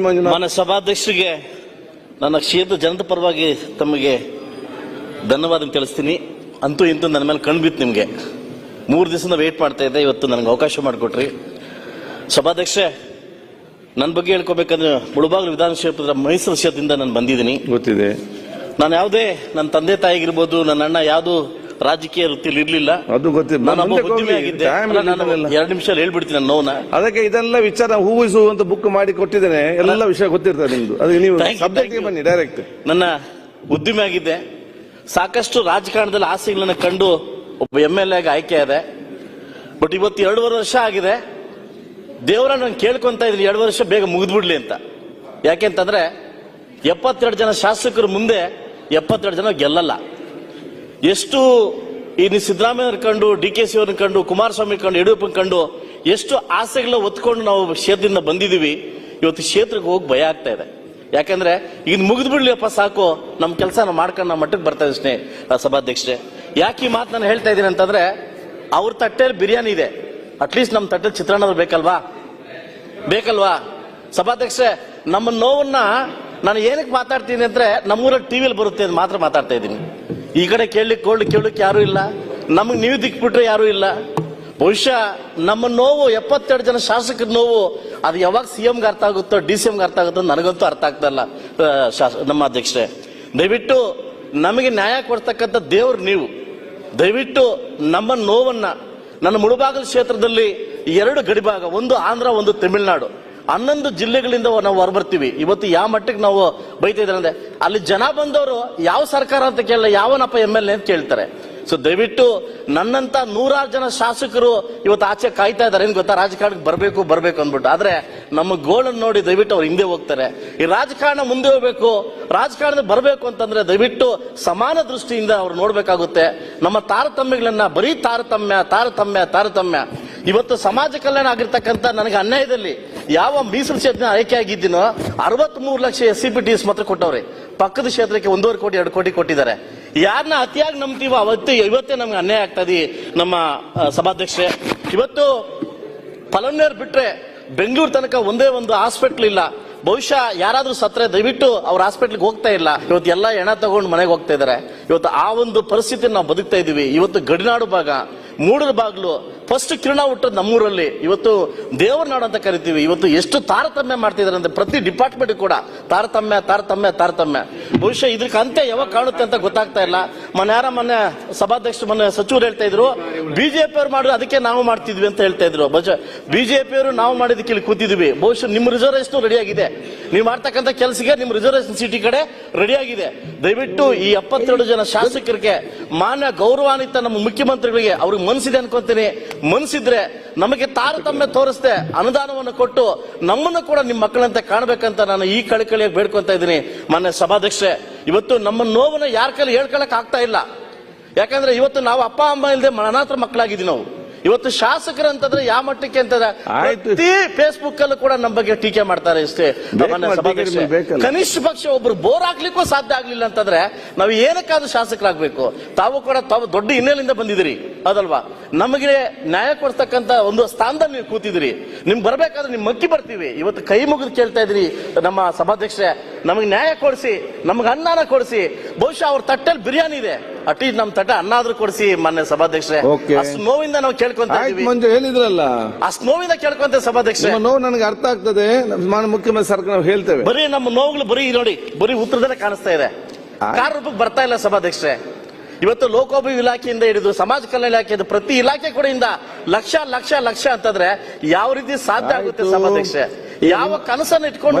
ಮಂಜುನಾಥ್ ನನ್ನ ಸಭಾಧ್ಯಕ್ಷರಿಗೆ ನನ್ನ ಕ್ಷೇತ್ರ ಜನದ ಪರವಾಗಿ ತಮಗೆ ಧನ್ಯವಾದ ತಿಳಿಸ್ತೀನಿ. ಅಂತೂ ಇಂತೂ ನನ್ನ ಮೇಲೆ ಕಣ್ಬಿತ್ತು ನಿಮಗೆ. ಮೂರು ದಿವಸದಿಂದ ವೇಟ್ ಮಾಡ್ತಾ ಇದ್ದೆ. ಇವತ್ತು ನನಗೆ ಅವಕಾಶ ಮಾಡಿಕೊಟ್ರಿ. ಸಭಾಧ್ಯಕ್ಷೆ ನನ್ನ ಬಗ್ಗೆ ಹೇಳ್ಕೊಬೇಕಂದ್ರೆ ಮುಳುಬಾಗಿಲು ವಿಧಾನ ಕ್ಷೇತ್ರದ ಮೈಸೂರು ಕ್ಷೇತ್ರದಿಂದ ನಾನು ಬಂದಿದ್ದೀನಿ. ಗೊತ್ತಿದೆ. ನಾನು ಯಾವುದೇ ನನ್ನ ತಂದೆ ತಾಯಿಗಿರ್ಬೋದು ನನ್ನ ಅಣ್ಣ ಯಾವುದು ರಾಜಕೀಯ ವೃತ್ತಿಯಲ್ಲಿ ಇರಲಿಲ್ಲ. ಅದು ಗೊತ್ತಿಲ್ಲ. ನಾನು ಒಬ್ಬ ಮುಂದಕ್ಕೆ ಉದ್ಯಮಿ ಹೋಗಿ. ಆಗಿದ್ದೆ. Time ಅಲ್ಲ, ನಾನು ಇದನ್ನೆಲ್ಲ. ಎರಡು ನಿಮಿಷ ಹೇಳ್ಬಿಡ್ತೀನಿ ನನ್ನ ನೋವನ್ನ. ಅದಕ್ಕೆ ಇದೆಲ್ಲ ವಿಚಾರ ಹೂವಿಸು ಅಂತ ಬುಕ್ ಮಾಡಿ ಕೊಟ್ಟಿದ್ದೇನೆ. ಎಲ್ಲ ವಿಷಯ ಗೊತ್ತಿರ್ತದೆ ನಿಮ್ದು. ಅದು ನೀವು Thank you, subject thank you. ಬನ್ನಿ ಡೈರೆಕ್ಟ್ ನನ್ನ ಉದ್ದಿಮೆ ಆಗಿದ್ದೆ. ಸಾಕಷ್ಟು ರಾಜಕಾರಣದಲ್ಲಿ ಆಸೆಗಳನ್ನ ಕಂಡು ಒಬ್ಬ ಎಂ ಎಲ್ ಎಗೆ ಆಯ್ಕೆ ಇದೆ ಬಟ್ ಇವತ್ತು ಎರಡೂವರೆ ವರ್ಷ ಆಗಿದೆ. ದೇವರ ನಾನು ಕೇಳ್ಕೊಂತ ಇದ್ದೀನಿ. ಎರಡು ವರ್ಷ ಬೇಗ ಮುಗಿದ್ಬಿಡ್ಲಿ ಅಂತ. ಯಾಕೆಂತಂದ್ರೆ ಎಪ್ಪತ್ತೆರಡು ಜನ ಶಾಸಕರು ಮುಂದೆ ಎಪ್ಪತ್ತೆರಡು ಜನ ಗೆಲ್ಲಲ್ಲ. ಎಷ್ಟು ಇನ್ನು ಸಿದ್ದರಾಮಯ್ಯನ ಸಿದ್ದರಾಮಯ್ಯ ಕಂಡು, ಡಿ ಕೆ ಸಿ ಅವ್ರನ್ನ ಕಂಡು, ಕುಮಾರಸ್ವಾಮಿ ಕಂಡು ಯಡಿಯೂರಪ್ಪನ ಕಂಡು, ಎಷ್ಟು ಆಸೆಗಳನ್ನ ಒತ್ಕೊಂಡು ನಾವು ಕ್ಷೇತ್ರದಿಂದ ಬಂದಿದ್ದೀವಿ, ಇವತ್ತು ಕ್ಷೇತ್ರಕ್ಕೆ ಹೋಗಿ ಭಯ ಆಗ್ತಾ ಇದೆ. ಯಾಕಂದ್ರೆ ಈಗ ಮುಗಿದು ಬಿಡ್ಲಿಯಪ್ಪ ಸಾಕು ನಮ್ಮ ಕೆಲಸ ನಾವು ಮಾಡ್ಕೊಂಡು ನಮ್ಮ ಮಟ್ಟಕ್ಕೆ ಬರ್ತಾ ಇದ್ದೀನಿ ಸ್ನೇಹ ಸಭಾಧ್ಯಕ್ಷರೇ ಯಾಕೆ ಈ ಮಾತು ನಾನು ಹೇಳ್ತಾ ಇದ್ದೀನಿ ಅಂತಂದ್ರೆ, ಅವ್ರ ತಟ್ಟೆಯಲ್ಲಿ ಬಿರಿಯಾನಿ ಇದೆ. ಅಟ್ಲೀಸ್ಟ್ ನಮ್ಮ ತಟ್ಟೆ ಚಿತ್ರಾನ್ನ ಬೇಕಲ್ವಾ? ಬೇಕಲ್ವಾ? ಸಭಾಧ್ಯಕ್ಷರೇ, ನಮ್ಮ ನೋವನ್ನ ನಾನು ಏನಕ್ಕೆ ಮಾತಾಡ್ತೀನಿ ಅಂದ್ರೆ, ನಮ್ಮೂರಲ್ಲಿ ಟಿವಿಯಲ್ಲಿ ಬರುತ್ತೆ ಅಂತ ಮಾತ್ರ ಮಾತಾಡ್ತಾ ಇದ್ದೀನಿ. ಈ ಕಡೆ ಕೇಳಲಿಕ್ಕೆ ಕೊಳ್ಳಿ ಕೇಳಲಿಕ್ಕೆ ಯಾರು ಇಲ್ಲ. ನಮಗೆ ನೀವು ದಿಕ್ಬಿಟ್ರೆ ಯಾರು ಇಲ್ಲ. ಬಹುಶಃ ನಮ್ಮ ನೋವು ಎಪ್ಪತ್ತೆರಡು ಜನ ಶಾಸಕರ ನೋವು, ಅದು ಯಾವಾಗ ಸಿ ಎಂಗೆ ಅರ್ಥ ಆಗುತ್ತೋ ಡಿ ಸಿ ಎಂಗೆ ಅರ್ಥ ಆಗುತ್ತೋ ನನಗಂತೂ ಅರ್ಥ ಆಗ್ತಾ ಇಲ್ಲ ನಮ್ಮ ಅಧ್ಯಕ್ಷರೇ. ದಯವಿಟ್ಟು ನಮಗೆ ನ್ಯಾಯ ಕೊಡ್ತಕ್ಕಂಥ ದೇವರು ನೀವು. ದಯವಿಟ್ಟು ನಮ್ಮ ನೋವನ್ನು, ನನ್ನ ಮುಳುಬಾಗಲು ಕ್ಷೇತ್ರದಲ್ಲಿ ಎರಡು ಗಡಿಭಾಗ, ಒಂದು ಆಂಧ್ರ, ಒಂದು ತಮಿಳುನಾಡು. ಹನ್ನೊಂದು ಜಿಲ್ಲೆಗಳಿಂದ ನಾವು ಹೊರಬರ್ತೀವಿ. ಇವತ್ತು ಯಾವ ಮಟ್ಟಕ್ಕೆ ನಾವು ಬೈತಾ ಇದ್ದಾರೆ ಅಲ್ಲಿ ಜನ ಬಂದವರು ಯಾವ ಸರ್ಕಾರ ಅಂತ ಕೇಳಲ್ಲ, ಯಾವನಪ್ಪ ಎಂ ಎಲ್ ಎ ಅಂತ ಕೇಳ್ತಾರೆ. ಸೊ ದಯವಿಟ್ಟು ನನ್ನಂತ ನೂರಾರು ಜನ ಶಾಸಕರು ಇವತ್ತು ಆಚೆ ಕಾಯ್ತಾ ಇದ್ದಾರೆ. ಏನ್ ಗೊತ್ತಾ? ರಾಜಕಾರಣಕ್ಕೆ ಬರಬೇಕು ಬರಬೇಕು ಅಂದ್ಬಿಟ್ಟು. ಆದ್ರೆ ನಮ್ಮ ಗೋಳನ್ನು ನೋಡಿ ದಯವಿಟ್ಟು ಅವ್ರು ಹಿಂದೆ ಹೋಗ್ತಾರೆ. ಈ ರಾಜಕಾರಣ ಮುಂದೆ ಹೋಗ್ಬೇಕು ರಾಜಕಾರಣದ ಬರಬೇಕು ಅಂತಂದ್ರೆ ದಯವಿಟ್ಟು ಸಮಾನ ದೃಷ್ಟಿಯಿಂದ ಅವ್ರು ನೋಡ್ಬೇಕಾಗುತ್ತೆ. ನಮ್ಮ ತಾರತಮ್ಯಗಳನ್ನ, ಬರೀ ತಾರತಮ್ಯ ತಾರತಮ್ಯ ತಾರತಮ್ಯ. ಇವತ್ತು ಸಮಾಜ ಕಲ್ಯಾಣ ಆಗಿರ್ತಕ್ಕಂಥ ನನಗೆ ಅನ್ಯಾಯದಲ್ಲಿ ಯಾವ ಮೀಸಲು ಆಯ್ಕೆ ಆಗಿದ್ದೀನೋ ಅರವತ್ತ್ ಮೂರು lakh S C P T S ಮಾತ್ರ ಕೊಟ್ಟವ್ರೆ. ಪಕ್ಕದ ಕ್ಷೇತ್ರಕ್ಕೆ ಒಂದೂವರೆ ಕೋಟಿ, ಎರಡು ಕೋಟಿ ಕೊಟ್ಟಿದ್ದಾರೆ. ಯಾರನ್ನ ಅತಿಯಾಗಿ ನಂಬ್ತೀವೋ ಅವತ್ತು, ಇವತ್ತೇ ನಮ್ಗೆ ಅನ್ಯಾಯ ಆಗ್ತದೆ ನಮ್ಮ ಸಭಾಧ್ಯಕ್ಷೆ ಇವತ್ತು ಫಲನ್ನೇರ್ ಬಿಟ್ರೆ ಬೆಂಗಳೂರು ತನಕ ಒಂದೇ ಒಂದು ಹಾಸ್ಪಿಟ್ಲ್ ಇಲ್ಲ. ಬಹುಶಃ ಯಾರಾದ್ರೂ ಸತ್ರೆ ದಯವಿಟ್ಟು ಅವ್ರ ಹಾಸ್ಪಿಟ್ಲ್ಗೆ ಹೋಗ್ತಾ ಇಲ್ಲ. ಇವತ್ತು ಎಲ್ಲ ಹೆಣ ತಗೊಂಡು ಮನೆಗೆ ಹೋಗ್ತಾ ಇದಾರೆ. ಇವತ್ತು ಆ ಒಂದು ಪರಿಸ್ಥಿತಿ ನಾವು ಬದುಕ್ತಾ ಇದೀವಿ. ಇವತ್ತು ಗಡಿನಾಡು ಭಾಗ ಮೂಡರ ಬಾಗ್ಲು ಫಸ್ಟ್ ಕಿರಣ ಹುಟ್ಟದ್ ನಮ್ಮೂರಲ್ಲಿ. ಇವತ್ತು ದೇವರ ನಾಡು ಅಂತ ಕರಿತೀವಿ. ಇವತ್ತು ಎಷ್ಟು ತಾರತಮ್ಯ ಮಾಡ್ತಿದಾರೆ ಅಂದ್ರೆ ಪ್ರತಿ ಡಿಪಾರ್ಟ್ಮೆಂಟ್ ಕೂಡ ತಾರತಮ್ಯ ತಾರತಮ್ಯ ತಾರತಮ್ಯ. ಬಹುಶಃ ಇದಕ್ಕೆ ಅಂತ್ಯ ಯಾವಾಗ ಕಾಣುತ್ತೆ ಅಂತ ಗೊತ್ತಾಗ್ತಾ ಇಲ್ಲ. ಮೊನ್ನೆ ಯಾರ ಮೊನ್ನೆ ಸಭಾಧ್ಯಕ್ಷ ಮೊನ್ನೆ ಸಚಿವರು ಹೇಳ್ತಾ ಇದ್ರು ಬಿಜೆಪಿ ಅವ್ರು ಮಾಡಿದ್ರು ಅದಕ್ಕೆ ನಾವು ಮಾಡ್ತಿದ್ವಿ ಅಂತ ಹೇಳ್ತಾ ಇದ್ರು. ಬಿಜೆಪಿ ಅವರು ನಾವು ಮಾಡಿದಕ್ಕೆ ಇಲ್ಲಿ ಕೂತಿದ್ವಿ. ಬಹುಶಃ ನಿಮ್ಮ ರಿಸರ್ವೇಷನ್ ರೆಡಿ ಆಗಿದೆ. ನೀವು ಮಾಡ್ತಕ್ಕಂಥ ಕೆಲಸಕ್ಕೆ ನಿಮ್ಮ ರಿಸರ್ವೇಶನ್ ಸಿಟಿ ಕಡೆ ರೆಡಿ ಆಗಿದೆ. ದಯವಿಟ್ಟು ಈ ಎಪ್ಪತ್ತೆರಡು ಜನ ಶಾಸಕರಿಗೆ ಮಾನ್ಯ ಗೌರವಾನ್ವಿತ ನಮ್ಮ ಮುಖ್ಯಮಂತ್ರಿಗಳಿಗೆ ಅವ್ರಿಗೆ ಮನಸ್ಸಿದೆ ಅನ್ಕೊಂತೀನಿ. ಮನ್ಸಿದ್ರೆ ನಮಗೆ ತಾರತಮ್ಯ ತೋರಿಸದೆ ಅನುದಾನವನ್ನು ಕೊಟ್ಟು ನಮ್ಮನ್ನು ಕೂಡ ನಿಮ್ಮ ಮಕ್ಕಳಂತೆ ಕಾಣಬೇಕಂತ ನಾನು ಈ ಕಳಕಳಿಯಾಗಿ ಬೇಡ್ಕೊಂತ ಇದ್ದೀನಿ. ಮಾನ್ಯ ಸಭಾಧ್ಯಕ್ಷೆ ಇವತ್ತು ನಮ್ಮ ನೋವನ್ನು ಯಾರ ಕೈಲಿ ಹೇಳ್ಕೊಳಕ್ ಆಗ್ತಾ ಇಲ್ಲ. ಯಾಕಂದ್ರೆ ಇವತ್ತು ನಾವು ಅಪ್ಪ, ಅಮ್ಮ ಇಲ್ಲದೆ ಅನಾಥ ಮಕ್ಕಳಾಗಿದ್ದೀವಿ ನಾವು. ಇವತ್ತು ಶಾಸಕರು ಅಂತಂದ್ರೆ ಯಾವ ಮಟ್ಟಕ್ಕೆ ಅಂತಂದ್ರೆ. ಪ್ರತಿ ಫೇಸ್ಬುಕ್ ಅಲ್ಲೂ ಕೂಡ ನಮ್ಮ ಬಗ್ಗೆ ಟೀಕೆ ಮಾಡ್ತಾರೆ ಇಷ್ಟೇ. ಕನಿಷ್ಠ ಪಕ್ಷ ಒಬ್ರು ಬೋರ್ ಹಾಕ್ಲಿಕ್ಕೂ ಸಾಧ್ಯ ಆಗ್ಲಿಲ್ಲ ಅಂತಂದ್ರೆ ನಾವು ಏನಕ್ಕಾದ್ರೂ ಶಾಸಕರಾಗಬೇಕು. ತಾವು ಕೂಡ ತಾವು ದೊಡ್ಡ ಹಿನ್ನೆಲೆಯಿಂದ ಬಂದಿದ್ದೀರಿ. ಅದಲ್ವಾ? ನಮಗೆ ನ್ಯಾಯ ಕೊಡ್ತಕ್ಕಂತ ಒಂದು ಸ್ಥಾನದಲ್ಲಿ ನೀವು ಕೂತಿದ್ರಿ ನಿಮ್ಗೆ ಬರ್ಬೇಕಾದ್ರೆ ನಿಮ್ ಮಕ್ಕಿ ಬರ್ತೀವಿ. ಇವತ್ತು ಕೈ ಮುಗಿದು ಕೇಳ್ತಾ ಇದ್ರಿ ನಮ್ಮ ಸಭಾಧ್ಯಕ್ಷೆ ನಮಗೆ ನ್ಯಾಯ ಕೊಡಿಸಿ ನಮ್ಗೆ ಅನ್ನಾನ ಕೊಡಿಸಿ. ಬಹುಶಃ ಅವ್ರ ತಟ್ಟೆಲ್ ಬಿರಿಯಾನಿ ಇದೆ. ಅಟ್ಲೀಸ್ಟ್ ನಮ್ ತಟ ಅನ್ನ ಆದ್ರೂ ಕೊಡಿಸಿ ಮಾನ್ಯ ಸಭಾಧ್ಯಕ್ಷರೇ. Okay. ಅಷ್ಟು ನೋವಿಂದ ನಾವು ಕೇಳ್ಕೊಂತ ಆಯ್ತು ಮಂಜು ಹೇಳಿದ್ರಲ್ಲ. ಅಷ್ಟು ನೋವಿಂದ ಕೇಳ್ಕೊಂತ ಸಭಾಧ್ಯಕ್ಷೆ ನಿಮ್ಮ ನೋವು ನನಗೆ ಅರ್ಥ ಆಗ್ತದೆ. ಮಾನ್ಯ ಮುಖ್ಯಮಂತ್ರಿ ಸರ್ಕಾರ ನಾವು ಹೇಳ್ತೇವೆ. ಬರೀ ನಮ್ಮ ನೋವುಗಳು ಬರೀ ನೋಡಿ ಬರೀ ಉತ್ತರದಲ್ಲೇ ಕಾಣಿಸ್ತಾ ಇದೆ. ಕಾರ್ಯರೂಪಕ್ಕೆ ಕಾರ್ ರೂಪಕ್ಕೆ ಬರ್ತಾ ಇಲ್ಲ ಸಭಾಧ್ಯಕ್ಷರೇ. ಇವತ್ತು ಲೋಕೋಪಯೋಗಿ ಇಲಾಖೆಯಿಂದ ಹಿಡಿದು ಸಮಾಜ ಕಲ್ಯಾಣ ಇಲಾಖೆಯಿಂದ ಪ್ರತಿ ಇಲಾಖೆ ಕೂಡ ಲಕ್ಷ ಲಕ್ಷ ಲಕ್ಷ ಅಂತಂದ್ರೆ ಯಾವ ರೀತಿ ಸಾಧ್ಯ ಆಗುತ್ತೆ ಆಯ್ತು. ಸಭಾಧ್ಯಕ್ಷೆ ಯಾವ ಕನಸನ್ನು ಇಟ್ಕೊಂಡು?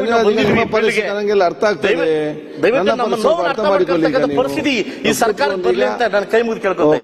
ನನಗೆಲ್ಲ ಅರ್ಥ ಆಗ್ತದೆ. ದಯವಿಟ್ಟು- ನಮ್ಮ ಪರಿಸ್ಥಿತಿ ನೋವನ್ನು ಅರ್ಥ ಮಾಡಿಕೊಳ್ಳಿ. ಪರಿಸ್ಥಿತಿ ಈ ಸರ್ಕಾರ ಬರ್ಲಿ ಅಂತ ನಾನು ಕೈ ಮುಗಿದು ಕೇಳ್ಕೊಳ್ತೇನೆ